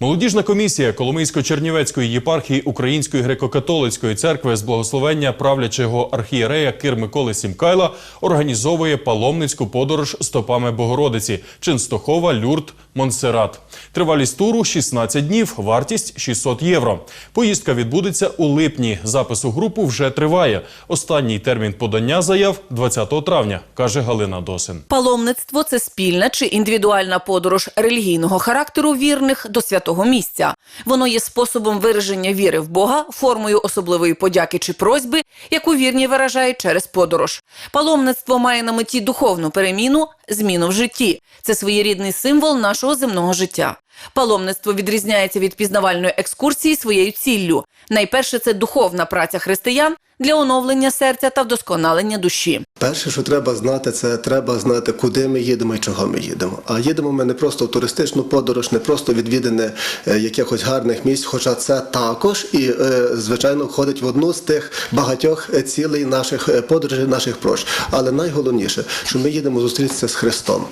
Молодіжна комісія Коломийсько-Чернівецької єпархії Української греко-католицької церкви з благословення правлячого архієрея Кир Миколи Сімкайла організовує паломницьку подорож стопами Богородиці Чинстохова, Люрт, Монсерат. Тривалість туру 16 днів, вартість 600 євро. Поїздка відбудеться у липні. Запис у групу вже триває. Останній термін подання заяв 20 травня, каже Галина Досин. Паломництво це спільна чи індивідуальна подорож релігійного характеру вірних до святого місця. Воно є способом вираження віри в Бога, формою особливої подяки чи просьби, яку вірні виражають через подорож. Паломництво має на меті духовну переміну, зміну в житті. Це своєрідний символ нашого земного життя. Паломництво відрізняється від пізнавальної екскурсії своєю ціллю. Найперше це духовна праця християн для оновлення серця та вдосконалення душі. Перше, що треба знати, це треба знати, куди ми їдемо і чого ми їдемо. А їдемо ми не просто в туристичну подорож, не просто відвідане е, якихось гарних місць, хоча це також і, е, звичайно, входить в одну з тих багатьох е, цілей наших подорожей, наших прощ. Але найголовніше, що ми їдемо зустрітися з Христом,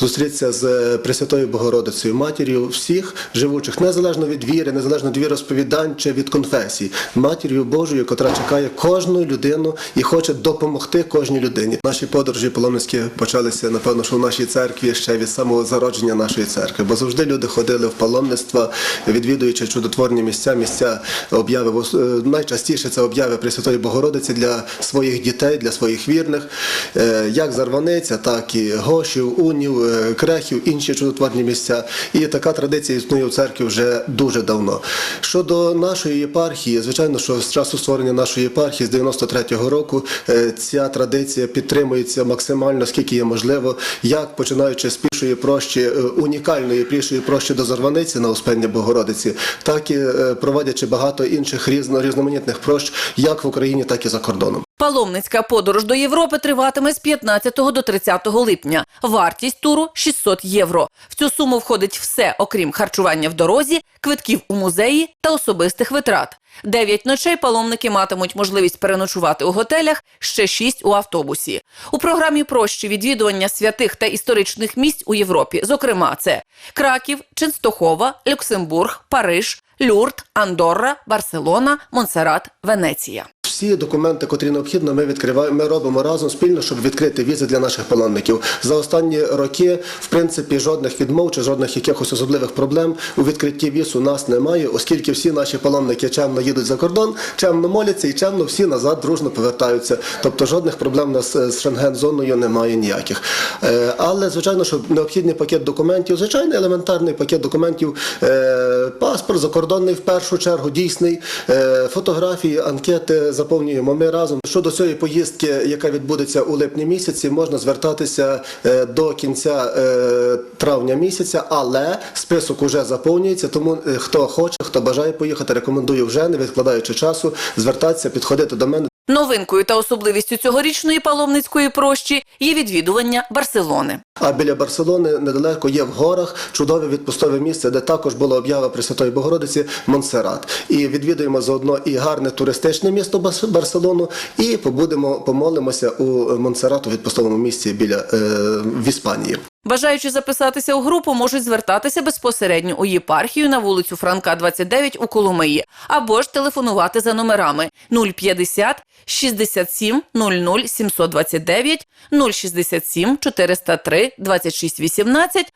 зустрітися з Пресвятою Богородицею, матір'ю всіх живучих, незалежно від віри, незалежно від віросповідань чи від конфесій, матір'ю Божою, котра чекає кожну людину і хоче допомогти кожній людині. Наші подорожі паломницькі почалися, напевно, що в нашій церкві ще від самого зародження нашої церкви, бо завжди люди ходили в паломництво, відвідуючи чудотворні місця, місця обяви. Ос- е, Найчастіше це обяви Пресвятої Богородиці для своїх дітей, для своїх вірних, е, як Зарваниця, так і Гошів, Унів, е, Крехів, інші чудотворні місця. І така традиція існує в церкві вже дуже давно. Щодо нашої єпархії, звичайно, що з часу створення нашої єпархії з 93-го року е, ця традиція підтримується максимально, скільки є можливо, як починаючи з пішої прощі, е, унікальної пішої прощі до Зарваниці на Успення Богородиці, так і е, проводячи багато інших різно, різноманітних прощ, як в Україні, так і за кордоном. Паломницька подорож до Європи триватиме з 15 до 30 липня. Вартість туру 600 євро. В цю суму входить все, окрім харчування в дорозі, квитків у музеї та особистих витрат. Дев'ять ночей паломники матимуть можливість переночувати у готелях, ще шість у автобусі. У програмі прощі відвідування святих та історичних місць у Європі. Зокрема, це Краків, Ченстохова, Люксембург, Париж, Люрт, Андорра, Барселона, Монсерат, Венеція. Всі документи, котрі необхідно, ми відкриваємо. Ми робимо разом спільно, щоб відкрити візи для наших паломників. За останні роки, в принципі, жодних відмов чи жодних якихось особливих проблем у відкритті віз у нас немає, оскільки всі наші паломники чемно їдуть за кордон, чемно моляться і чемно всі назад дружно повертаються. Тобто жодних проблем у нас з шенген-зоною немає ніяких. Е, Але звичайно, що необхідний пакет документів, звичайний елементарний пакет документів, е, паспорт закордонний в першу чергу, дійсний, е, фотографії, анкети заповнюємо ми разом. Щодо цієї поїздки, яка відбудеться у липні місяці, можна звертатися е, до кінця е, травня місяця, але список уже заповнюється. Тому е, хто хоче, хто бажає поїхати, рекомендую вже, не відкладаючи часу, звертатися, підходити до мене. Новинкою та особливістю цьогорічної паломницької прощі є відвідування Барселони. А біля Барселони недалеко є в горах чудове відпустове місце, де також була об'ява Пресвятої Богородиці Монсерат. І відвідуємо заодно і гарне туристичне місто Барселону, і побудемо, помолимося у Монсерату відпустовому місці біля е, в Іспанії. Бажаючи записатися у групу, можуть звертатися безпосередньо у єпархію на вулицю Франка, 29 у Коломиї, або ж телефонувати за номерами 050 67 00 729, 067 403 26 18,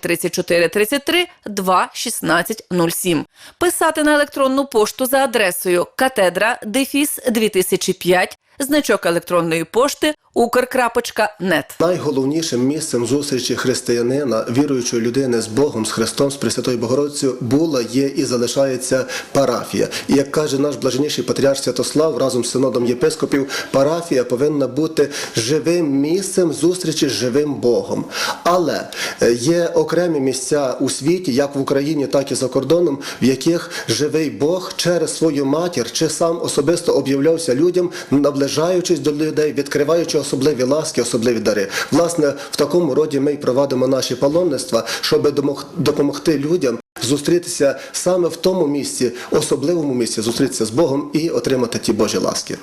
034 33 2 16 07. Писати на електронну пошту за адресою катедра дефіс 2005, значок електронної пошти укр.нет. Найголовнішим місцем зустрічі християнина, віруючої людини з Богом, з Христом, з Пресвятою Богородицею була, є і залишається парафія. І як каже наш блаженніший патріарх Святослав разом з синодом єпископів, парафія повинна бути живим місцем зустрічі з живим Богом. Але е, є окремі місця у світі, як в Україні, так і за кордоном, в яких живий Бог через свою матір чи сам особисто об'являвся людям, наближаючись до людей, відкриваючи особливі ласки, особливі дари. Власне, в такому роді ми й проводимо наші паломництва, щоб допомогти людям зустрітися саме в тому місці, особливому місці, зустрітися з Богом і отримати ті Божі ласки.